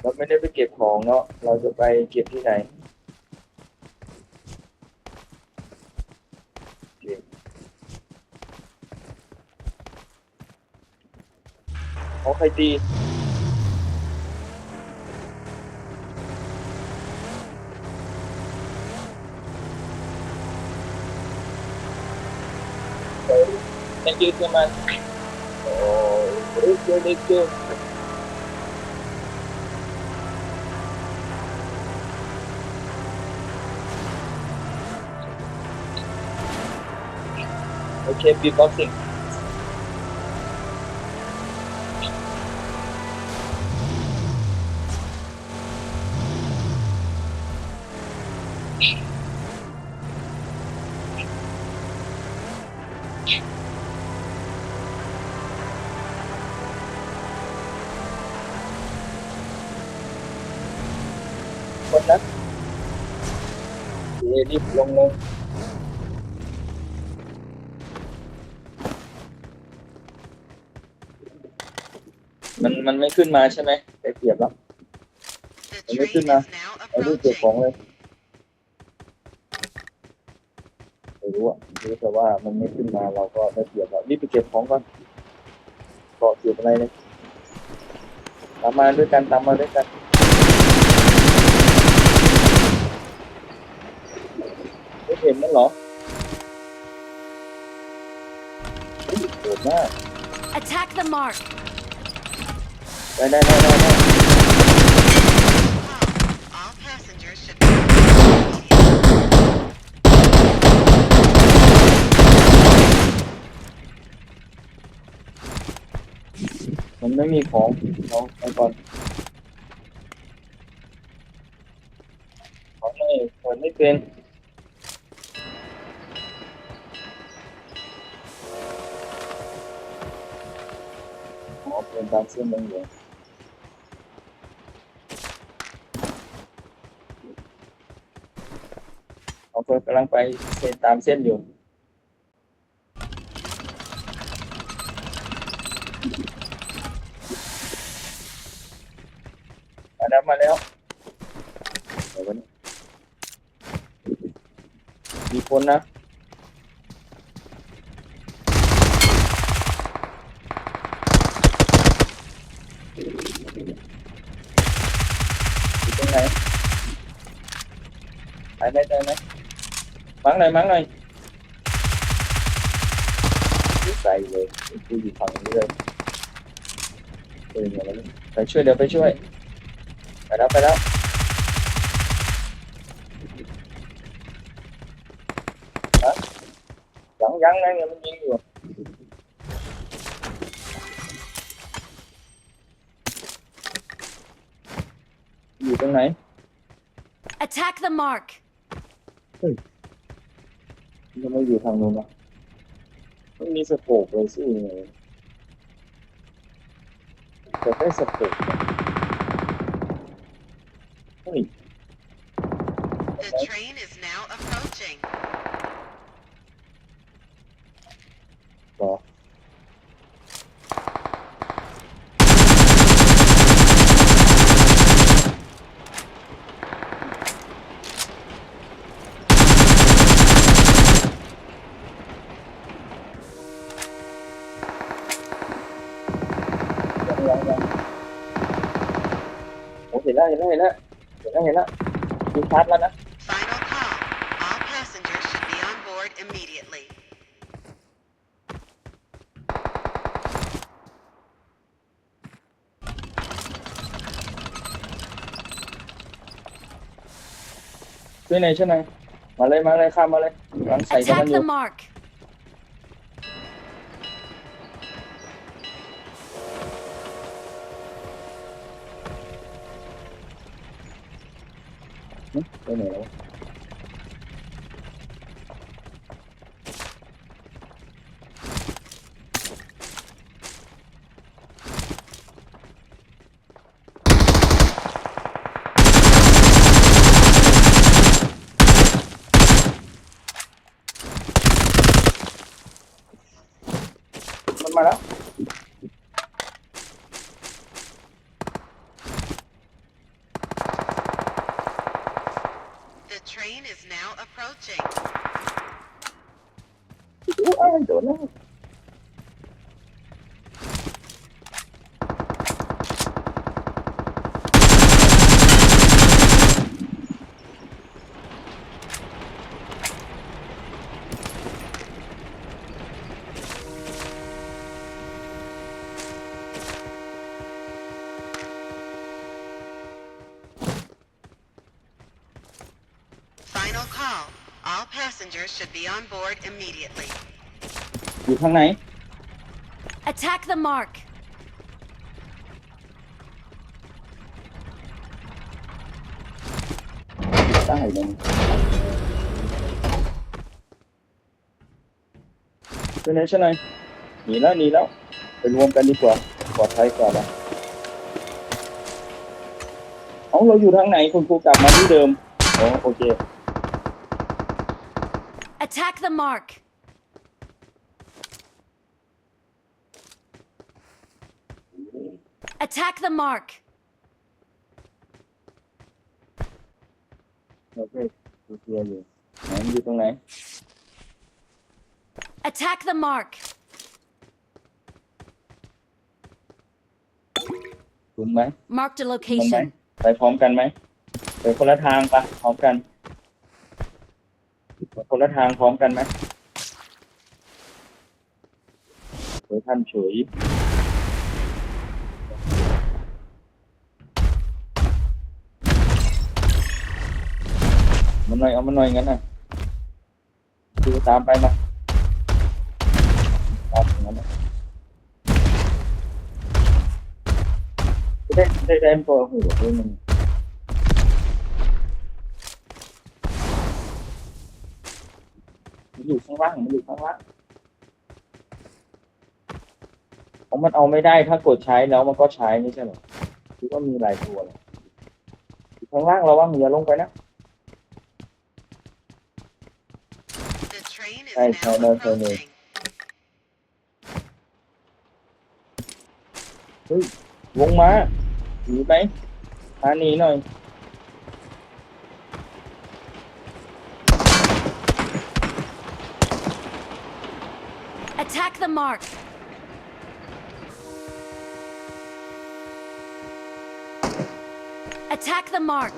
เราไม่ได้ไปเก็บของเนาะ เราจะไปเก็บที่ไหนเคเอาใครตี Thank you so much. it's gonna make sense. I can't be boxing. นนะเดี๋ยวรีบลงเลยมันมันไม่ขึ้นมาใช่ไหมไปเกียบแล้ว The Ano train yun, ah? is now เอารีบเก็บ approaching. ของเลยไม่รู้อะรู้แต่ว่ามันไม่ขึ้นมาเราก็ได้เกียบแล้วรีบไปเก็บของก่อนเกาะเก็บอะไรเลยตามมาด้วยกันตามมาด้วยกันไม่ เห็นมันเหรอเฮ้ยโหดมาก Attack the mark. ได้ได้ได้ได้ได้ All passengers should be on board immediately. มันไม่มีของเราไปก่อนของไม่เปิดไม่เป็น เป็นตามเส้นเหลืองๆเอาเพิ่นกำลังไปเส้นตามเส้นอยู่มาแล้วมาแล้วมีคนนะอยู่ตรงไหนไปได้ใจไหมมั้งหน่อยมั้งหน่อยใส่เลยกูอยู่ฝั่งนี้เลยเออเนี่ยแล้วไปช่วยเดี๋ยว ไปช่วยไปแล้วไปแล้วฮะยังยังนะยังมันยิงอยู่อยู่ตรงไหน Attack the mark. มันจะไม่อยู่ทางนู้นนะไม่มีสโคปเลยสิไงแต่ได้สโคปนะเฮ้ย The train is now approaching. เหรอ ยังยังยังโอ้เห็น แล้วเห็นแล้วเห็นแล้วเห็นแล้วเห็นแล้วยิงชาร์จแล้วนะ Final call. All passengers should be on board immediately. ช่วยหน่อยช่วยหน่อยมาเลยมาเลยข้ามมาเลยกำลังใส่กัน Attack อยู่ the mark. หึไปไหนแล้วมันมาแล้ว train is now approaching. อ้าย call. All passengers should be on board immediately. อยู่ข้างไหน Attack the mark. ใต้เลยเป็นไงใช่ไหมหนีแล้วหนีแล้ว ไปรวมกันดีกว่าปลอดภัยกว่านะเอาเราอยู่ทางไหนคุณครูกลับมาที่เดิมอ๋อโอเค Attack the mark. Attack the mark. โอเคโอเคอยู่ไหนมันอยู่ตรงไหน Attack the mark. ถูกไหม Marked a ตรงไหน location. ไปพร้อมกันไหมไปคนละทางปะพร้อมกันไป คนละทางพร้อมกันไหมเฮ้ยท่านเฉยมันหน่อยเอามันหน่อยงั้นน่ะดูตามไปมาตามอย่างนั้นน่ะได้ได้ได้ตัวหัวด้วยมัน มัน อยู่ข้างล่างมันอยู่ข้างล่างของมันเอาไม่ได้ถ้ากดใช้แล้วมันก็ใช้ไม่ใช่เหรอคิดว่ามีหลายตัวเลยอยู่ข้างล่างเราว่าอย่าลงไปนะ The train is Hey, now no, no, no, no. approaching. ลงมาหนีไหมหาหนีหน่อย Attack the mark. Attack the mark.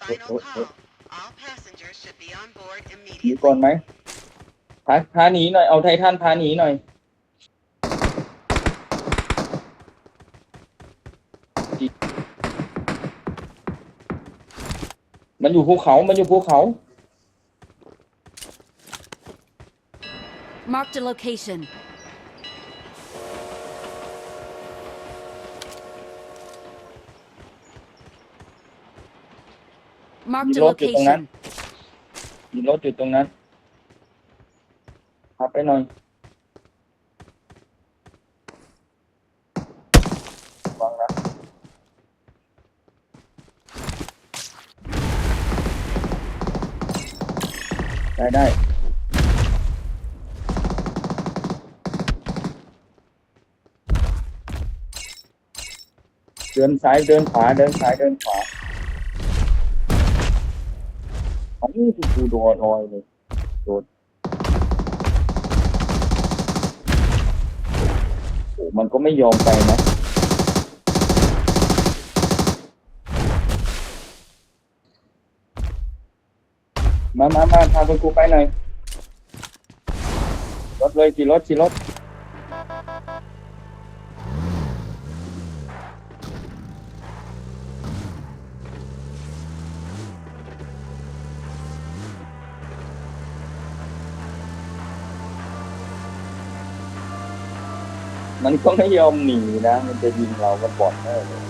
Final oh, call. All passengers should be on board หนีก่อน immediately. ไหมพาพาหนีหน่อย เอาไททันพาหนีหน่อย มันอยู่ภูเขา มันอยู่ภูเขา Marked a location. Marked a Reload your location. มีรถอยู่ตรงนั้นขับไปหน่อย ฟังนะ ได้ได้ เดินซ้ายเดินขวาเดินซ้ายเดินขวาอันนี้คือกูโดนลอยเลยโดนโอ้มันก็ไม่ยอมไปนะมามามาพาคุณครูไปหน่อยรถเลยขี่รถขี่รถ มันก็ไม่ยอมหนีนะ มันจะยิงเรามันบอดแน่เลย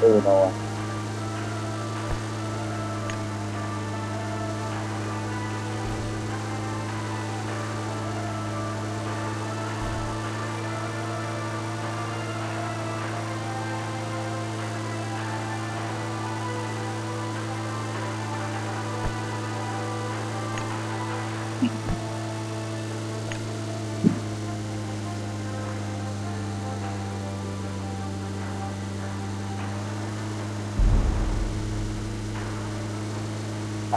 เออเน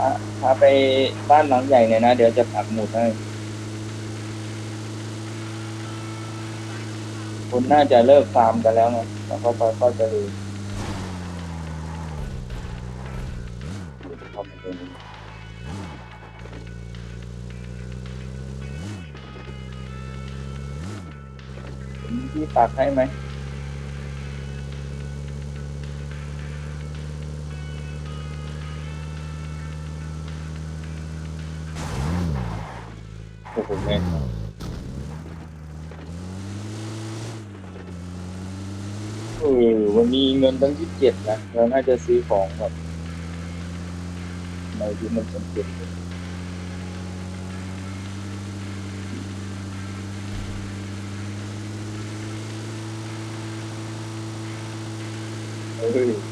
าะาพาไปบ้านหลังใหญ่เนี่ยนะ เดี๋ยวจะปักหมุดให้คุณน่าจะเลิกฟาร์มกันแล้วไงแล้วก็ก็ก็จะดูเข้ามาตรงนี้มีที่ปักให้ไหม โอ้โหแม่งเออวันนี้เงินตั้งยี่สิบเจ็ดนะเราน่าจะซื้อของแบบในที่มันเป็นเจ็ดเลยเออ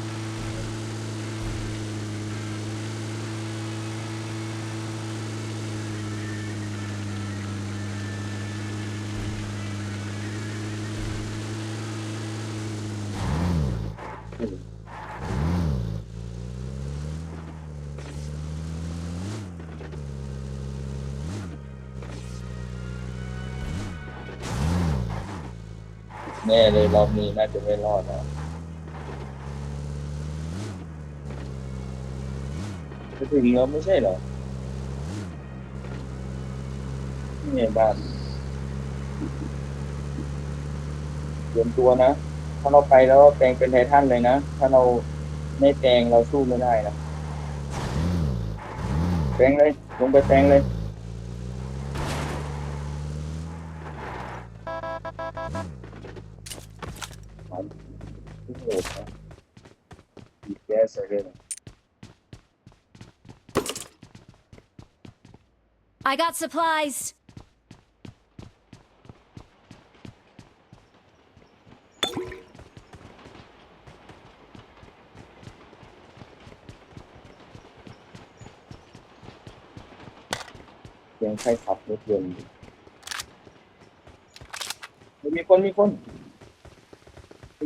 แน่เลยรอบนี้น่าจะไม่รอดนะจะถึงแล้วไม่ใช่เหรอนี่ไงบ้านเตรียมตัวนะ ถ้าเราไปแล้วแปลงเป็นไททันเลยนะ ถ้าเราไม่แปลงเราสู้ไม่ได้นะแปลงเลย ลงไปแปลงเลย ที่โหดนะมีแก๊สอะไรนะ I got supplies. เสียงใครขับรถยนต์เฮ้ยมีคนมีคนได้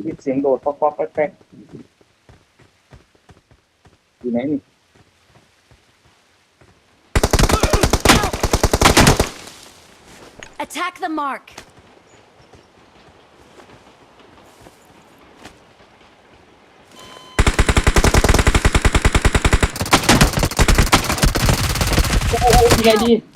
ยินเสียงโดดป๊อกป๊อกแป๊กแป๊กอยู่ไหนนี่ Attack the mark. โอ้โหยังไงดี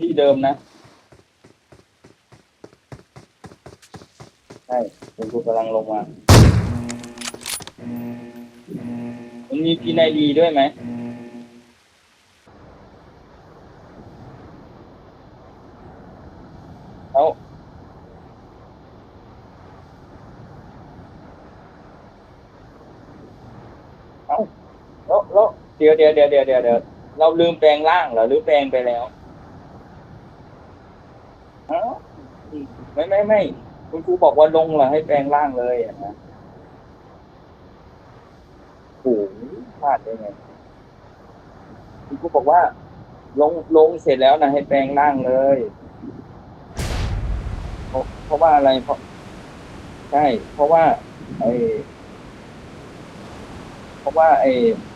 ที่เดิมนะใช่คุณครูกำลังลงมามันมีพีนายดีด้วยไหมเอาเอาแล้วแล้วเดี๋ยวเดี๋ยวเดี๋ยวเดี๋ยวเดี๋ยวเดี๋ยวเราลืมแปลงร่างเหรอหรือแปลงไปแล้วเอ้า ไม่ไม่ไม่คุณครูบอกว่าลงเหรอให้แปลงร่างเลยอะนะโอ้หพลาดได้ไงคุณครูบอกว่า ลงลงเสร็จแล้วนะให้แปลงร่างเลยเพราะเพราะว่าอะไรเพราะใช่ เพราะว่าไอเพราะว่าไอ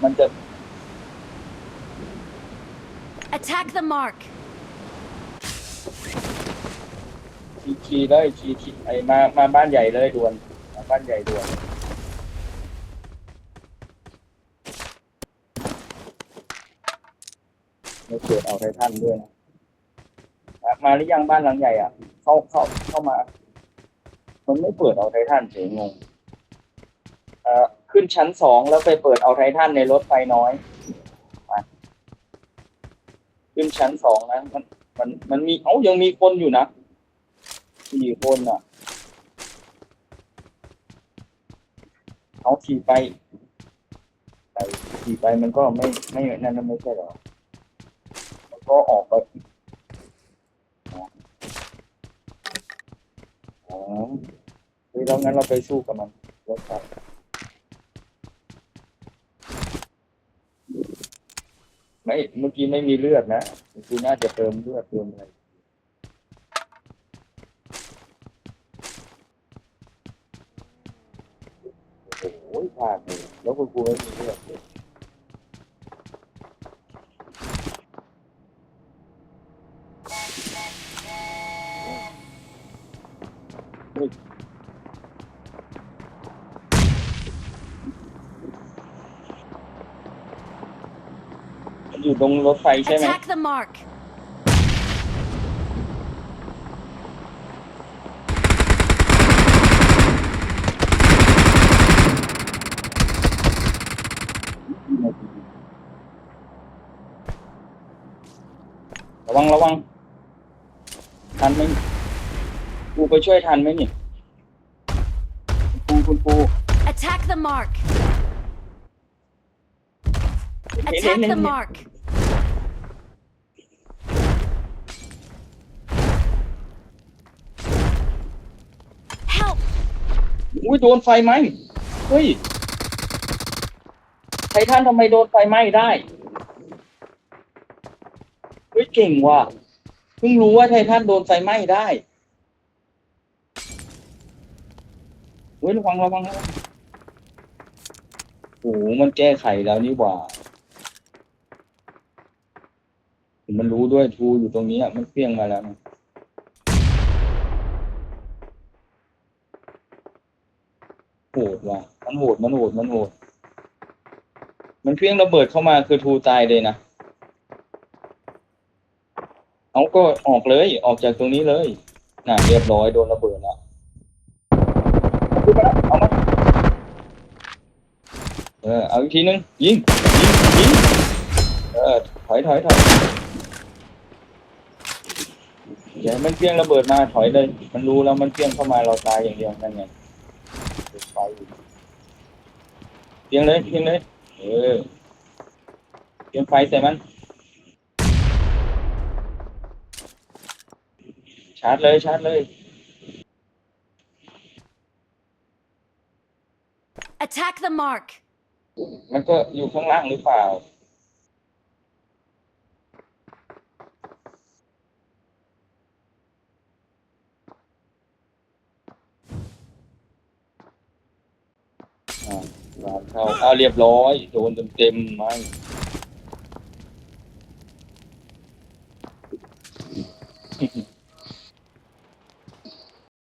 มันจะ Attack the mark. ขี่ขี่เลยขี่ขี่ไอมามาบ้านใหญ่เลยด่วนมาบ้านใหญ่ด่วนไม่เกิดเอาไททันด้วยนะมาหรือยังบ้านหลังใหญ่อะ เข้าเข้าเข้ามา มันไม่เปิดเอาไททันเฉยงงเอ่อขึ้นชั้นสองแล้วไปเปิดเอาไททันในรถไฟน้อยขึ้นชั้นสองนะมันมันมันมีเอ้ายังมีคนอยู่นะ สี่คนอะเอาขี่ไปไปขี่ไปมันก็ไม่ไม่นั่นนะไม่ใช่หรอมันก็ออกไปเฮ้ยแล้วงั้นเราไปสู้กับมันรถไฟไม่ เมื่อกี้ไม่มีเลือดนะเมื่อกี้น่าจะเติมเลือดเติมอะไร โอ้โหพลาดเลยแล้วคุณครูไม่มีเลือดเลยอยู่ตรงรถไฟใช่ไหม Attack the mark. ระวังระวัง ทันไหมครูไปช่วยทันไหมนี่ครูคุณครู Attack the mark. เห็น Attack เห็น the เห็น mark. Help! อุ้ยโดนไฟไหมเฮ้ยไททันทำไมโดนไฟไหม้ได้ เก่งว่ะเพิ่งรู้ว่าไททันโดนไฟไหม้ได้เฮ้ยระวังระวังระวังโอ้โหมันแก้ไขแล้วนี่หว่ามันรู้ด้วยทูอยู่ตรงนี้อะมันเปี้ยงมาแล้วนะโหดว่ะมันโหดมันโหดมันโหดมันเพี้ยงระเบิดเข้ามาคือทูตายเลยนะ เอาก็ออกเลยออกจากตรงนี้เลยน่ะเรียบร้อยโดนระเบิดแล้วเอาขึ้นมาวเออเอาอีกทีนึงยิงยิงยิงเออถอยถอยถอยอย่ามันเพี้ยงระเบิดมาถอยเลย มันรู้แล้วมันเพี้ยงเข้ามาเราตายอย่างเดียวนั่นไงไฟอยู่เพี้ยงเลยเพี้ยงเลยเออเพี้ยงไฟใส่มันาร์จเลยชาร์จเลย Attack the mark. มันก็อยู่ข้างล่างหรือเปล่า อ่าร้านเข้าเอาเรียบร้อย โดนเต็มๆไหม